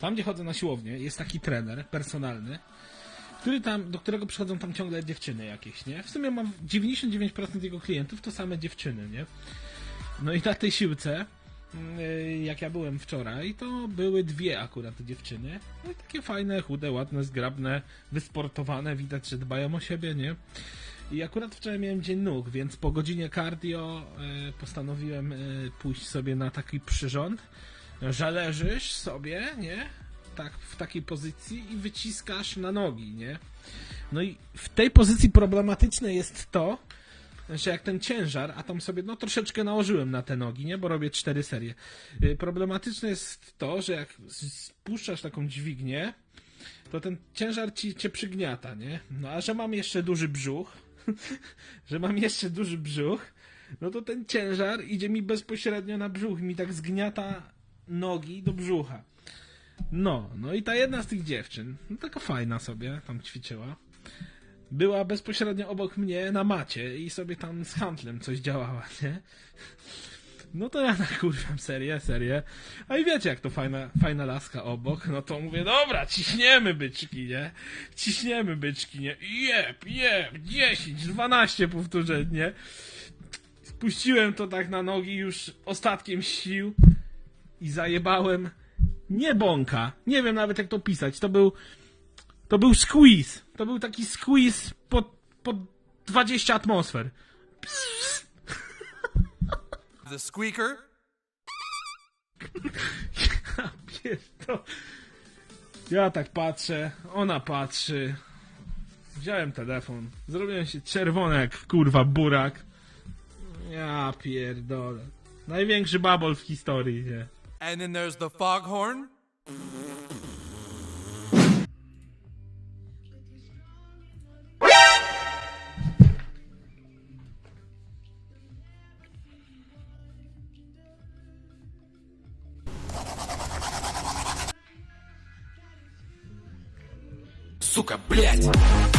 Tam, gdzie chodzę na siłownię, jest taki trener personalny, który tam, do którego przychodzą tam ciągle dziewczyny jakieś, nie? W sumie mam 99% jego klientów to same dziewczyny, nie? No i na tej siłce, yy, jak ja byłem wczoraj, to były dwie akurat dziewczyny. No i takie fajne, chude, ładne, zgrabne, wysportowane, widać, że dbają o siebie, nie? I akurat wczoraj miałem dzień nóg, więc po godzinie cardio e, postanowiłem e, pójść sobie na taki przyrząd, że leżysz sobie, nie? Tak, w takiej pozycji i wyciskasz na nogi, nie? No i w tej pozycji problematyczne jest to, że jak ten ciężar, a tam sobie no troszeczkę nałożyłem na te nogi, nie? Bo robię cztery serie. Y, Problematyczne jest to, że jak spuszczasz taką dźwignię, to ten ciężar ci cię przygniata, nie? No a że mam jeszcze duży brzuch, że mam jeszcze duży brzuch, no to ten ciężar idzie mi bezpośrednio na brzuch, mi tak zgniata nogi do brzucha. No, no i ta jedna z tych dziewczyn, no taka fajna sobie tam ćwiczyła, była bezpośrednio obok mnie na macie i sobie tam z handlem coś działała, nie? No to ja nakurwiam serię, serię. A i wiecie, jak to fajna, fajna laska obok, no to mówię, dobra, ciśniemy byczki, nie? Ciśniemy byczki, nie? Jeb, jeb, 10, 12 powtórzeń, nie? Spuściłem to tak na nogi już ostatkiem sił i zajebałem nie bąka. Nie wiem nawet jak to pisać. To był to był squeeze. To był taki squeeze pod, pod 20 atmosfer. The squeaker? Ja pierdol- Ja tak patrzę, ona patrzy. Wziąłem telefon, zrobiłem się czerwony jak kurwa burak. Ja pierdolę. Największy babol w historii, nie? And then there's the foghorn? Сука, блядь!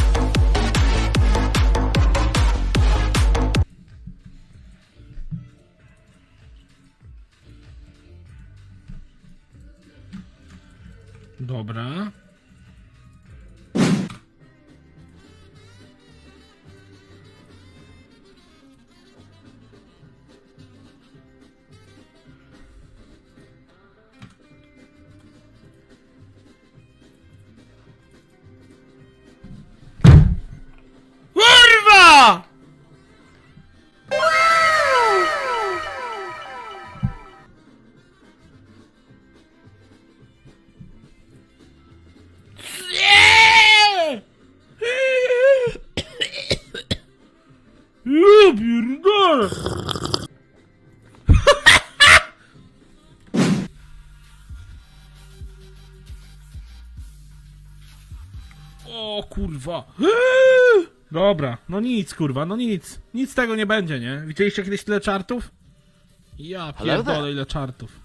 Kurwa. Dobra, no nic kurwa, no nic. Nic z tego nie będzie, nie? Widzieliście kiedyś tyle czartów? Ja pierdolę ile czartów.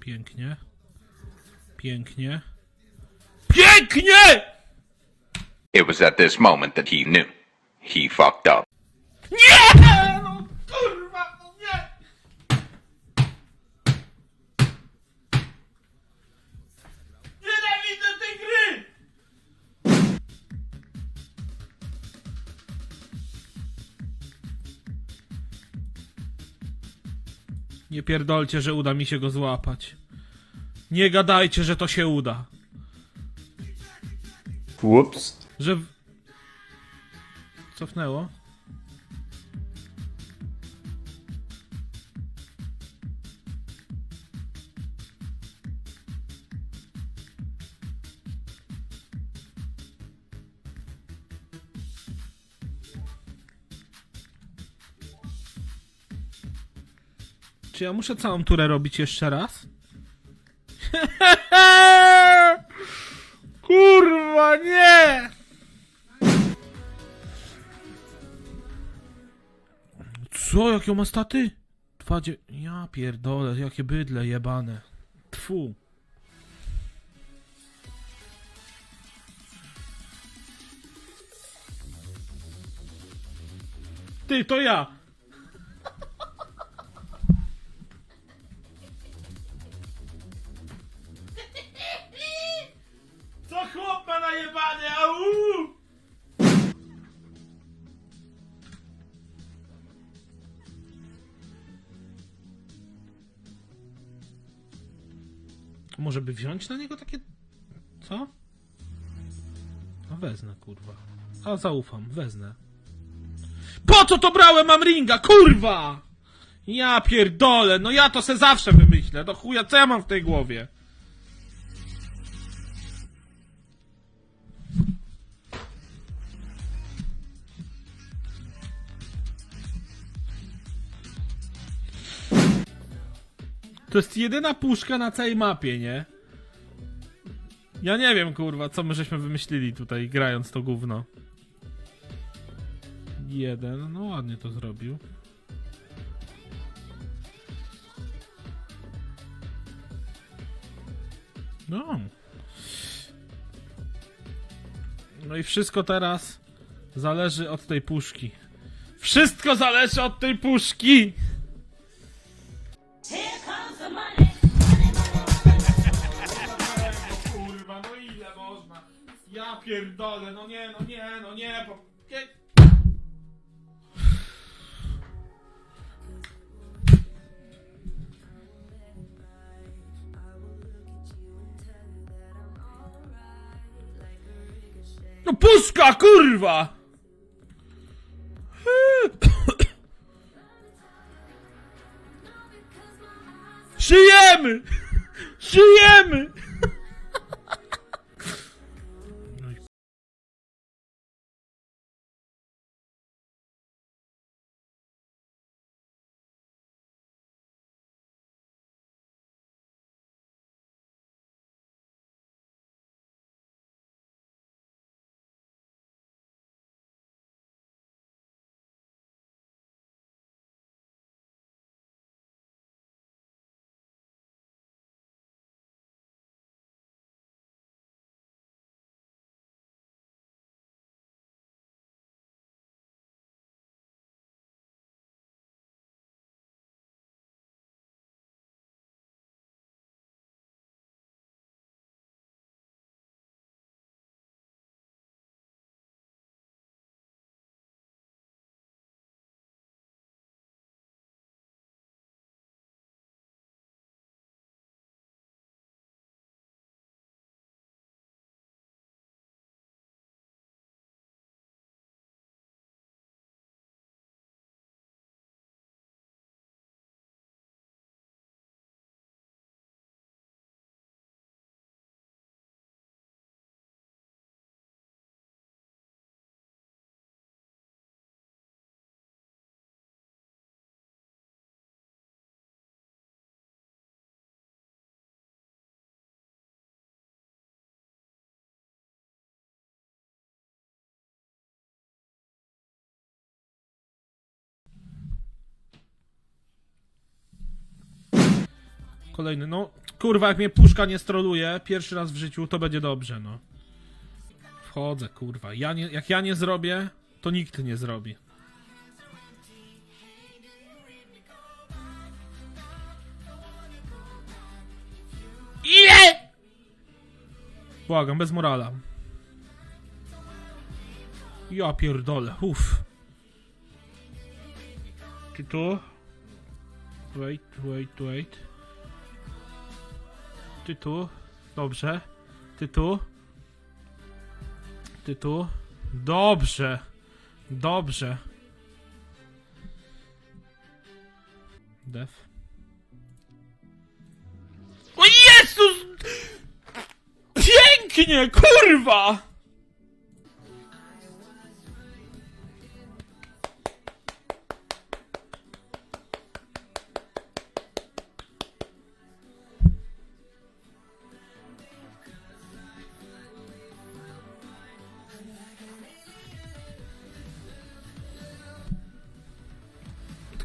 Pięknie. Pięknie. PIęknie! It was at this moment that he knew. He fucked up. Nie pierdolcie, że uda mi się go złapać. Nie gadajcie, że to się uda. Whoops. Że... w- Cofnęło? Czy ja muszę całą turę robić jeszcze raz? Kurwa, nie! Co? Jakie ma staty? Dwa. Ja pierdolę, jakie bydle jebane. Tfu. Ty, to ja! jebany, au! Może by wziąć na niego takie... Co? No wezmę, kurwa. A zaufam, wezmę. Po co to brałem mam ringa, kurwa! Ja pierdolę, no ja to se zawsze wymyślę, do chuja, co ja mam w tej głowie? To jest jedyna puszka na całej mapie, nie? Ja nie wiem, kurwa, co my żeśmy wymyślili tutaj, grając to gówno. Jeden, no ładnie to zrobił. No. No i wszystko teraz zależy od tej puszki. Wszystko zależy od tej puszki! Pierdolę, no nie, no nie, no nie, po... No puszka, kurwa! Kolejny, no kurwa, jak mnie puszka nie stroluje pierwszy raz w życiu, to będzie dobrze, no. Wchodzę, kurwa. Ja nie, jak ja nie zrobię, to nikt nie zrobi. Ile? Błagam, bez morala. Ja pierdolę, uff. Czy tu? Wait, wait, wait. Ty tu. Dobrze. Ty tu. Ty tu. Dobrze. Dobrze. Def. O Jezus! Pięknie, kurwa!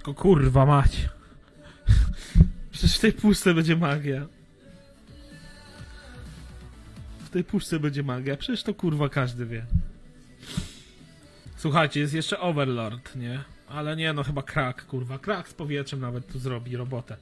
Tylko kurwa mać. Przecież w tej puszce będzie magia. W tej puszce będzie magia. Przecież to kurwa każdy wie. Słuchajcie, jest jeszcze Overlord, nie? Ale nie, no chyba krak, kurwa. Krak z powietrzem nawet tu zrobi robotę.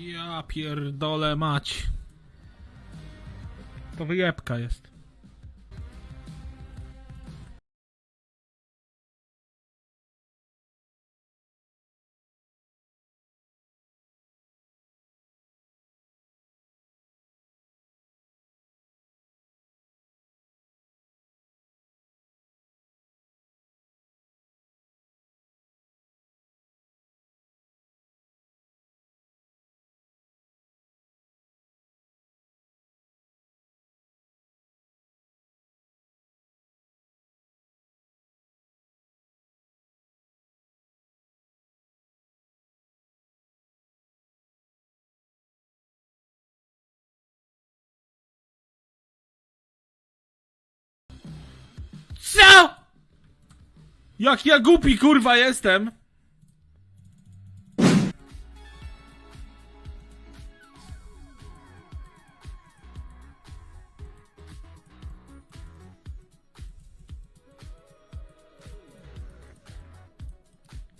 Ja pierdolę mać. To wyjebka jest. Co? Jak ja głupi kurwa jestem.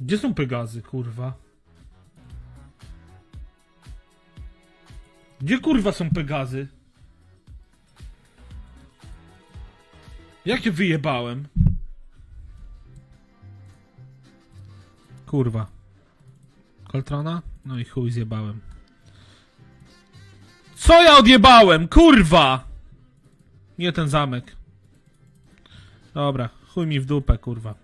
Gdzie są Pegazy, kurwa? Gdzie kurwa są Pegazy? Jak je wyjebałem? Kurwa. Koltrona? No i chuj zjebałem. Co ja odjebałem? Kurwa! Nie ten zamek. Dobra, chuj mi w dupę, kurwa.